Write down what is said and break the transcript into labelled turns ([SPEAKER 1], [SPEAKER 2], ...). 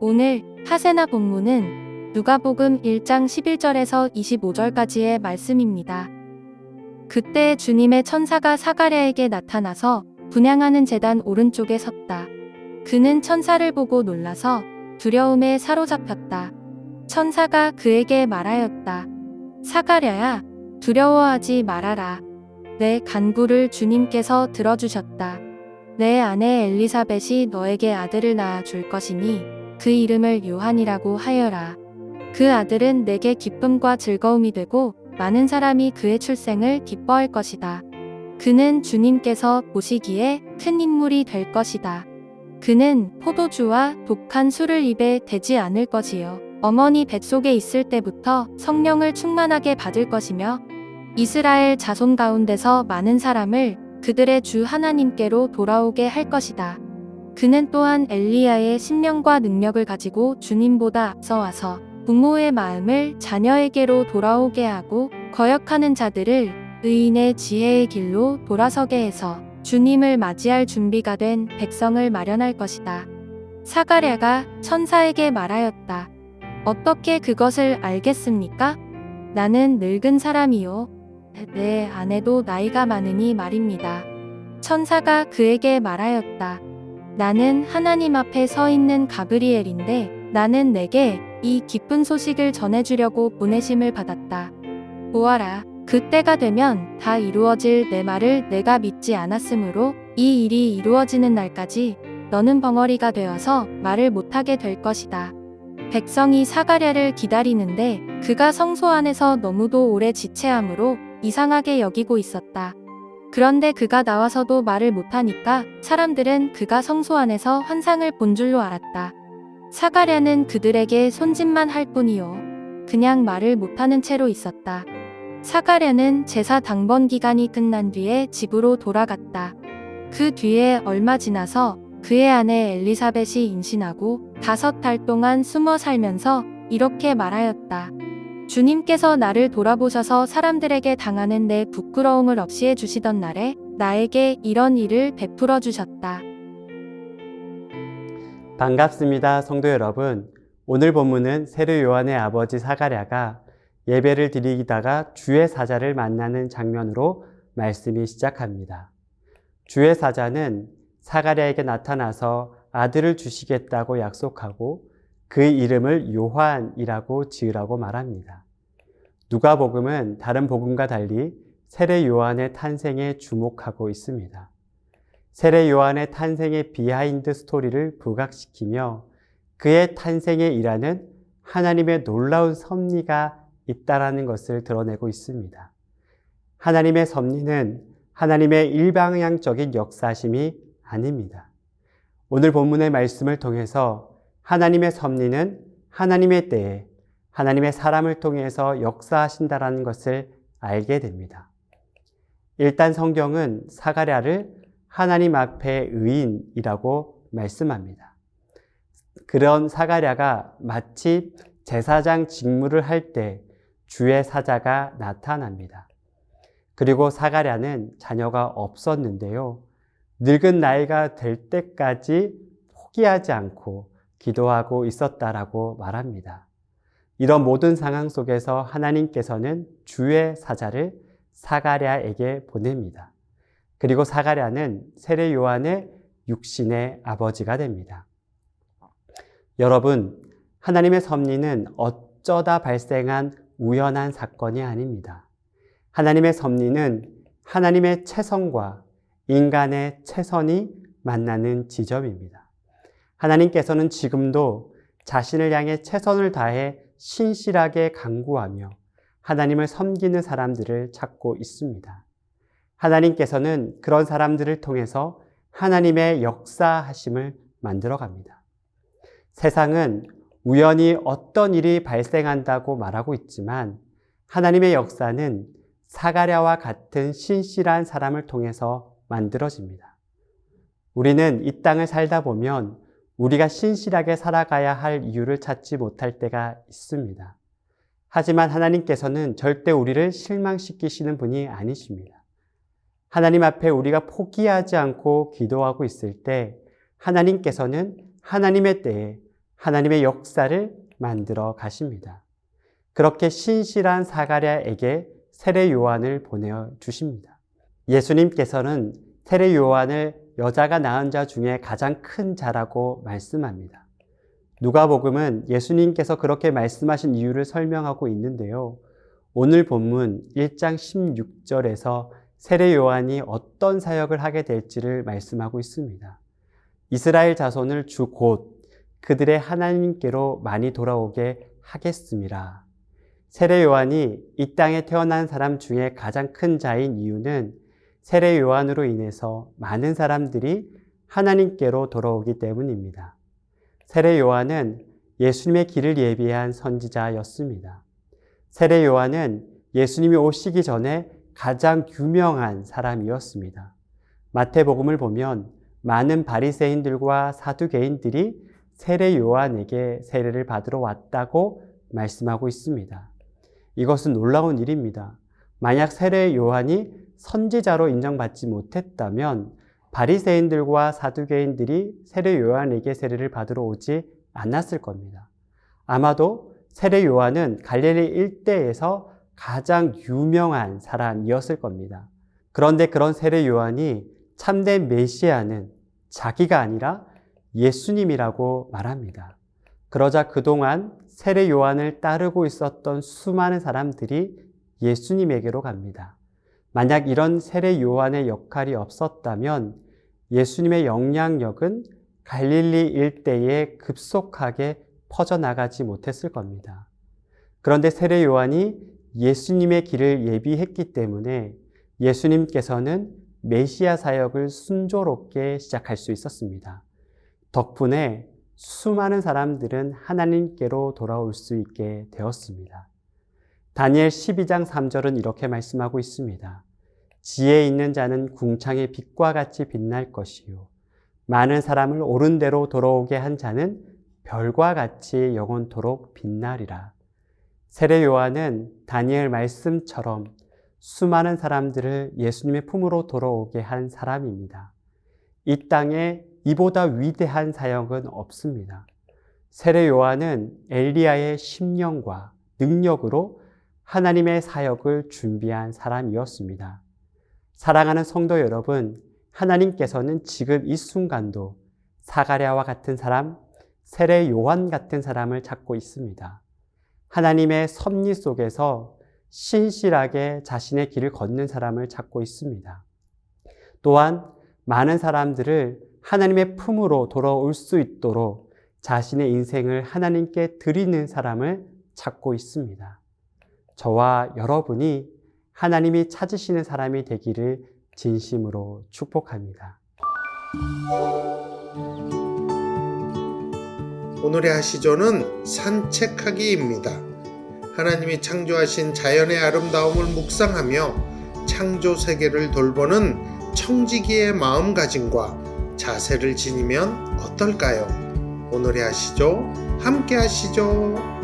[SPEAKER 1] 오늘 하세나 본문은 누가복음 1장 11절에서 25절까지의 말씀입니다. 그때 주님의 천사가 사가랴에게 나타나서 분양하는 재단 오른쪽에 섰다. 그는 천사를 보고 놀라서 두려움에 사로잡혔다. 천사가 그에게 말하였다. 사가랴야, 두려워하지 말아라. 내 간구를 주님께서 들어주셨다. 내 아내 엘리사벳이 너에게 아들을 낳아 줄 것이니 그 이름을 요한이라고 하여라. 그 아들은 내게 기쁨과 즐거움이 되고 많은 사람이 그의 출생을 기뻐할 것이다. 그는 주님께서 보시기에 큰 인물이 될 것이다. 그는 포도주와 독한 술을 입에 대지 않을 것이요. 어머니 뱃속에 있을 때부터 성령을 충만하게 받을 것이며 이스라엘 자손 가운데서 많은 사람을 그들의 주 하나님께로 돌아오게 할 것이다. 그는 또한 엘리야의 신명과 능력을 가지고 주님보다 앞서 와서 부모의 마음을 자녀에게로 돌아오게 하고 거역하는 자들을 의인의 지혜의 길로 돌아서게 해서 주님을 맞이할 준비가 된 백성을 마련할 것이다. 사가랴가 천사에게 말하였다. 어떻게 그것을 알겠습니까? 나는 늙은 사람이요. 내 아내도 나이가 많으니 말입니다. 천사가 그에게 말하였다. 나는 하나님 앞에 서 있는 가브리엘인데 나는 내게 이 기쁜 소식을 전해주려고 보내심을 받았다. 보아라, 그때가 되면 다 이루어질 내 말을 내가 믿지 않았으므로 이 일이 이루어지는 날까지 너는 벙어리가 되어서 말을 못하게 될 것이다. 백성이 사가랴를 기다리는데 그가 성소 안에서 너무도 오래 지체함으로 이상하게 여기고 있었다. 그런데 그가 나와서도 말을 못하니까 사람들은 그가 성소 안에서 환상을 본 줄로 알았다. 사가랴는 그들에게 손짓만 할 뿐이요. 그냥 말을 못하는 채로 있었다. 사가랴는 제사 당번 기간이 끝난 뒤에 집으로 돌아갔다. 그 뒤에 얼마 지나서 그의 아내 엘리사벳이 임신하고 다섯 달 동안 숨어 살면서 이렇게 말하였다. 주님께서 나를 돌아보셔서 사람들에게 당하는 내 부끄러움을 없이 해주시던 날에 나에게 이런 일을 베풀어 주셨다.
[SPEAKER 2] 반갑습니다, 성도 여러분. 오늘 본문은 세례 요한의 아버지 사가랴가 예배를 드리다가 주의 사자를 만나는 장면으로 말씀이 시작합니다. 주의 사자는 사가랴에게 나타나서 아들을 주시겠다고 약속하고 그 이름을 요한이라고 지으라고 말합니다. 누가복음은 다른 복음과 달리 세례 요한의 탄생에 주목하고 있습니다. 세례 요한의 탄생의 비하인드 스토리를 부각시키며 그의 탄생에 일하는 하나님의 놀라운 섭리가 있다라는 것을 드러내고 있습니다. 하나님의 섭리는 하나님의 일방향적인 역사심이 아닙니다. 오늘 본문의 말씀을 통해서 하나님의 섭리는 하나님의 때에 하나님의 사람을 통해서 역사하신다라는 것을 알게 됩니다. 일단 성경은 사가랴를 하나님 앞에 의인이라고 말씀합니다. 그런 사가랴가 마치 제사장 직무를 할 때 주의 사자가 나타납니다. 그리고 사가랴는 자녀가 없었는데요. 늙은 나이가 될 때까지 포기하지 않고 기도하고 있었다라고 말합니다. 이런 모든 상황 속에서 하나님께서는 주의 사자를 사가랴에게 보냅니다. 그리고 사가랴는 세례 요한의 육신의 아버지가 됩니다. 여러분, 하나님의 섭리는 어쩌다 발생한 우연한 사건이 아닙니다. 하나님의 섭리는 하나님의 체성과 인간의 체선이 만나는 지점입니다. 하나님께서는 지금도 자신을 향해 최선을 다해 신실하게 강구하며 하나님을 섬기는 사람들을 찾고 있습니다. 하나님께서는 그런 사람들을 통해서 하나님의 역사하심을 만들어 갑니다. 세상은 우연히 어떤 일이 발생한다고 말하고 있지만 하나님의 역사는 사가랴와 같은 신실한 사람을 통해서 만들어집니다. 우리는 이 땅을 살다 보면 우리가 신실하게 살아가야 할 이유를 찾지 못할 때가 있습니다. 하지만 하나님께서는 절대 우리를 실망시키시는 분이 아니십니다. 하나님 앞에 우리가 포기하지 않고 기도하고 있을 때 하나님께서는 하나님의 때에 하나님의 역사를 만들어 가십니다. 그렇게 신실한 사가랴에게 세례 요한을 보내어 주십니다. 예수님께서는 세례 요한을 여자가 낳은 자 중에 가장 큰 자라고 말씀합니다. 누가복음은 예수님께서 그렇게 말씀하신 이유를 설명하고 있는데요. 오늘 본문 1장 16절에서 세례 요한이 어떤 사역을 하게 될지를 말씀하고 있습니다. 이스라엘 자손을 주 곧 그들의 하나님께로 많이 돌아오게 하겠습니다. 세례 요한이 이 땅에 태어난 사람 중에 가장 큰 자인 이유는 세례 요한으로 인해서 많은 사람들이 하나님께로 돌아오기 때문입니다. 세례 요한은 예수님의 길을 예비한 선지자였습니다. 세례 요한은 예수님이 오시기 전에 가장 유명한 사람이었습니다. 마태복음을 보면 많은 바리새인들과 사두개인들이 세례 요한에게 세례를 받으러 왔다고 말씀하고 있습니다. 이것은 놀라운 일입니다. 만약 세례 요한이 선지자로 인정받지 못했다면 바리새인들과 사두개인들이 세례 요한에게 세례를 받으러 오지 않았을 겁니다. 아마도 세례 요한은 갈릴리 일대에서 가장 유명한 사람이었을 겁니다. 그런데 그런 세례 요한이 참된 메시아는 자기가 아니라 예수님이라고 말합니다. 그러자 그동안 세례 요한을 따르고 있었던 수많은 사람들이 예수님에게로 갑니다. 만약 이런 세례 요한의 역할이 없었다면 예수님의 영향력은 갈릴리 일대에 급속하게 퍼져나가지 못했을 겁니다. 그런데 세례 요한이 예수님의 길을 예비했기 때문에 예수님께서는 메시아 사역을 순조롭게 시작할 수 있었습니다. 덕분에 수많은 사람들은 하나님께로 돌아올 수 있게 되었습니다. 다니엘 12장 3절은 이렇게 말씀하고 있습니다. 지혜 있는 자는 궁창의 빛과 같이 빛날 것이요. 많은 사람을 옳은 대로 돌아오게 한 자는 별과 같이 영원토록 빛나리라. 세례 요한은 다니엘 말씀처럼 수많은 사람들을 예수님의 품으로 돌아오게 한 사람입니다. 이 땅에 이보다 위대한 사역은 없습니다. 세례 요한은 엘리야의 심령과 능력으로 하나님의 사역을 준비한 사람이었습니다. 사랑하는 성도 여러분, 하나님께서는 지금 이 순간도 사가랴와 같은 사람, 세례 요한 같은 사람을 찾고 있습니다. 하나님의 섭리 속에서 신실하게 자신의 길을 걷는 사람을 찾고 있습니다. 또한 많은 사람들을 하나님의 품으로 돌아올 수 있도록 자신의 인생을 하나님께 드리는 사람을 찾고 있습니다. 저와 여러분이 하나님이 찾으시는 사람이 되기를 진심으로 축복합니다.
[SPEAKER 3] 오늘의 하시조는 산책하기입니다. 하나님이 창조하신 자연의 아름다움을 묵상하며 창조 세계를 돌보는 청지기의 마음가짐과 자세를 지니면 어떨까요? 오늘의 하시죠? 함께 하시죠.